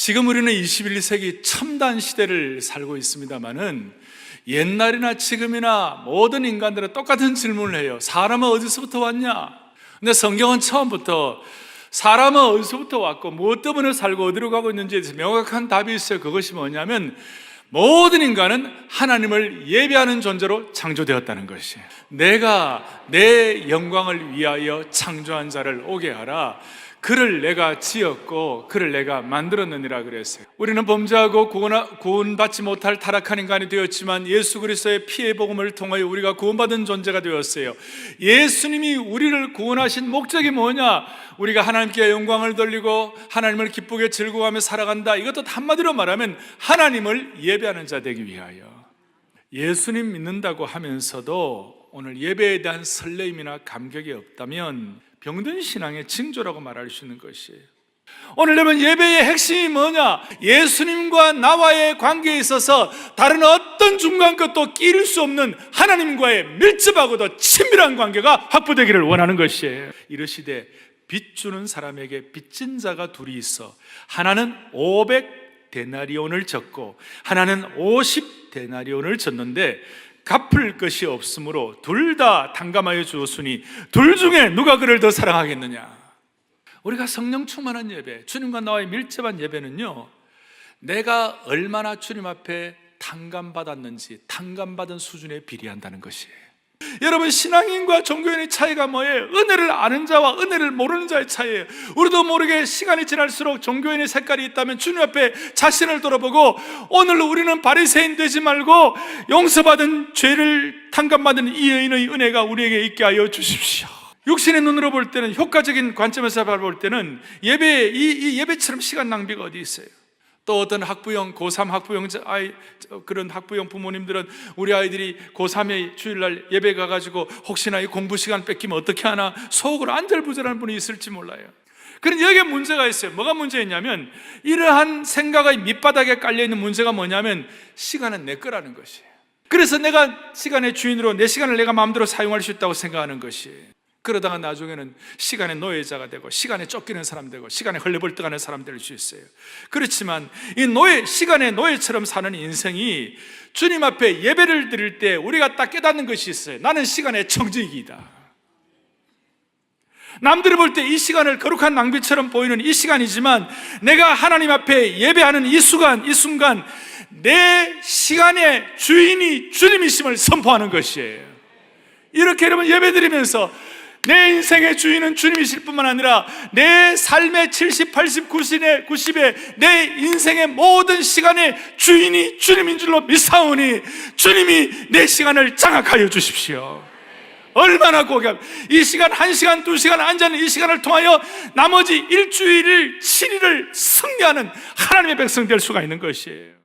지금 우리는 21세기 첨단 시대를 살고 있습니다만은 옛날이나 지금이나 모든 인간들은 똑같은 질문을 해요. 사람은 어디서부터 왔냐? 근데 성경은 처음부터 사람은 어디서부터 왔고 무엇 때문에 살고 어디로 가고 있는지에 대해서 명확한 답이 있어요. 그것이 뭐냐면 모든 인간은 하나님을 예배하는 존재로 창조되었다는 것이에요. 내가 내 영광을 위하여 창조한 자를 오게 하라. 그를 내가 지었고 그를 내가 만들었느니라 그랬어요. 우리는 범죄하고 구원받지 못할 타락한 인간이 되었지만 예수 그리스도의 피의 복음을 통하여 우리가 구원받은 존재가 되었어요. 예수님이 우리를 구원하신 목적이 뭐냐? 우리가 하나님께 영광을 돌리고 하나님을 기쁘게 즐거워하며 살아간다. 이것도 한마디로 말하면 하나님을 예 배하는 자 되기 위하여. 예수님 믿는다고 하면서도 오늘 예배에 대한 설레임이나 감격이 없다면 병든 신앙의 징조라고 말할 수 있는 것이에요. 오늘 여러분 예배의 핵심이 뭐냐? 예수님과 나와의 관계에 있어서 다른 어떤 중간 것도 끼일 수 없는 하나님과의 밀접하고도 친밀한 관계가 확보되기를 원하는 것이에요. 이르시되 빚 주는 사람에게 빚진 자가 둘이 있어 하나는 500 데나리온을 졌고 하나는 50 데나리온을 졌는데 갚을 것이 없으므로 둘 다 당감하여 주었으니 둘 중에 누가 그를 더 사랑하겠느냐? 우리가 성령 충만한 예배, 주님과 나와의 밀접한 예배는요, 내가 얼마나 주님 앞에 탕감받았는지, 탕감받은 수준에 비례한다는 것이에요. 여러분, 신앙인과 종교인의 차이가 뭐예요? 은혜를 아는 자와 은혜를 모르는 자의 차이예요. 우리도 모르게 시간이 지날수록 종교인의 색깔이 있다면 주님 앞에 자신을 돌아보고 오늘 우리는 바리새인 되지 말고 용서받은 죄를 탕감받은 이 여인의 은혜가 우리에게 있게 하여 주십시오. 육신의 눈으로 볼 때는 효과적인 관점에서 바라볼 때는 예배 이, 이 예배처럼 시간 낭비가 어디 있어요? 또 어떤 학부형, 고3 학부형 아이 그런 학부형 부모님들은 우리 아이들이 고3에 주일날 예배 가가지고 혹시나 이 공부 시간 뺏기면 어떻게 하나 속으로 안절부절한 분이 있을지 몰라요. 그런 여기에 문제가 있어요. 뭐가 문제였냐면 이러한 생각의 밑바닥에 깔려 있는 문제가 뭐냐면 시간은 내 거라는 것이에요. 그래서 내가 시간의 주인으로 내 시간을 내가 마음대로 사용할 수 있다고 생각하는 것이에요. 그러다가 나중에는 시간의 노예자가 되고 시간에 쫓기는 사람 되고 시간에 헐레벌떡하는 사람 될 수 있어요. 그렇지만 이 노예 시간의 노예처럼 사는 인생이 주님 앞에 예배를 드릴 때 우리가 딱 깨닫는 것이 있어요. 나는 시간의 청지기이다. 남들이 볼 때 이 시간을 거룩한 낭비처럼 보이는 이 시간이지만 내가 하나님 앞에 예배하는 이 순간 이 순간 내 시간의 주인이 주님이심을 선포하는 것이에요. 이렇게 여러분 예배 드리면서 내 인생의 주인은 주님이실 뿐만 아니라 내 삶의 70, 80, 90의 90의 내 인생의 모든 시간의 주인이 주님인 줄로 믿사오니 주님이 내 시간을 장악하여 주십시오. 얼마나 고귀함. 이 시간, 한 시간, 두 시간 앉아있는 이 시간을 통하여 나머지 일주일을, 7일을 승리하는 하나님의 백성 될 수가 있는 것이에요.